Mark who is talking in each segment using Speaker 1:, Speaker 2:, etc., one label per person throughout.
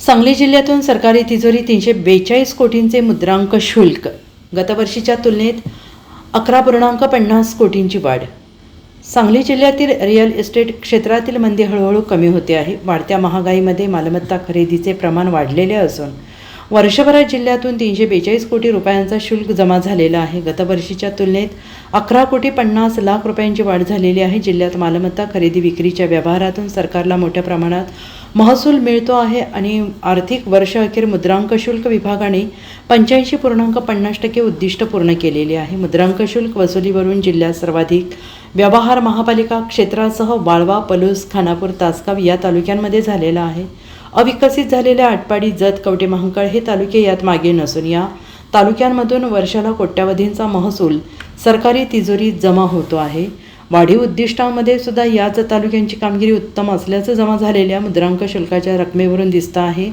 Speaker 1: सांगली जिल्ह्यातून सरकारी तिजोरी तीनशे बेचाळीस कोटींचे मुद्रांक शुल्क. गतवर्षीच्या तुलनेत अकरा पूर्णांक पन्नास कोटींची वाढ. सांगली जिल्ह्यातील रिअल इस्टेट क्षेत्रातील मंदी हळूहळू कमी होते आहे. वाढत्या महागाईमध्ये मालमत्ता खरेदीचे प्रमाण वाढलेले असून वर्षभरात जिल्ह्यातून तीनशे बेचाळीस कोटी रुपयांचा शुल्क जमा झालेला आहे. गतवर्षीच्या तुलनेत अकरा कोटी पन्नास लाख रुपयांची वाढ झालेली आहे. जिल्ह्यात मालमत्ता खरेदी विक्रीच्या व्यवहारातून सरकारला मोठ्या प्रमाणात महसूल मिळतो आहे आणि आर्थिक वर्ष अखेर मुद्रांक शुल्क विभागाने पंच्याऐंशी पूर्णांक पन्नास टक्के उद्दिष्ट पूर्ण केलेले आहे. मुद्रांक शुल्क वसुलीवरून जिल्ह्यात सर्वाधिक व्यवहार महापालिका क्षेत्रासह वाळवा पलूस खानापूर तासगाव या तालुक्यांमध्ये झालेला आहे. अविकसित झालेल्या आटपाडी जत कवटे महांकाळ हे तालुके यात मागे नसून या तालुक्यांमधून वर्षाला कोट्यावधींचा महसूल सरकारी तिजोरीत जमा होतो आहे. वाढीव उद्दिष्टांमध्ये सुद्धा याच तालुक्यांची कामगिरी उत्तम असल्याचं जमा झालेल्या मुद्रांक शुल्काच्या रकमेवरून दिसतं आहे.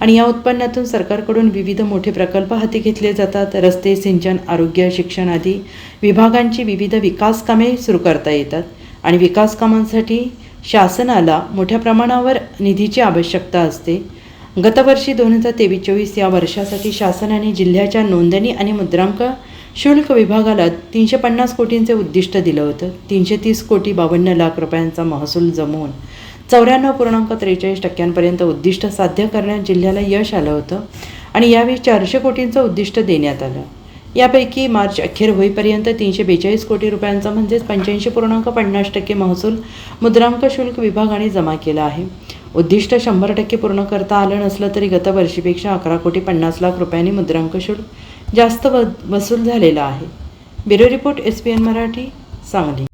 Speaker 1: आणि या उत्पन्नातून सरकारकडून विविध मोठे प्रकल्प हाती घेतले जातात. रस्ते सिंचन आरोग्य शिक्षण आदी विभागांची विविध विकास कामे सुरू करता येतात. आणि विकास कामांसाठी शासनाला मोठ्या प्रमाणावर निधीची आवश्यकता असते. गतवर्षी दोन हजार तेवीस चोवीस या वर्षासाठी शासनाने जिल्ह्याच्या नोंदणी आणि मुद्रांक शुल्क विभागाला तीनशे पन्नास कोटींचे उद्दिष्ट दिलं होतं. तीनशे तीस कोटी बावन्न लाख रुपयांचा महसूल जमवून चौऱ्याण्णव पूर्णांक त्रेचाळीस टक्क्यांपर्यंत उद्दिष्ट साध्य करण्यात जिल्ह्याला यश आलं होतं आणि यावेळी चारशे कोटींचं उद्दिष्ट देण्यात आलं. यापैकी मार्च अखेर होईपर्यंत तीनशे बेचाळीस कोटी रुपयांचा म्हणजेच पंच्याऐंशी पूर्णांक पन्नास टक्के महसूल मुद्रांक शुल्क विभागाने जमा केला आहे. उद्दिष्ट शंभर टक्के पूर्ण करता आलं नसलं तरी गतवर्षीपेक्षा अकरा कोटी पन्नास लाख रुपयांनी मुद्रांक शुल्क जास्त व वसूल झालेला आहे. Bureau report S P N Marathi Sangli.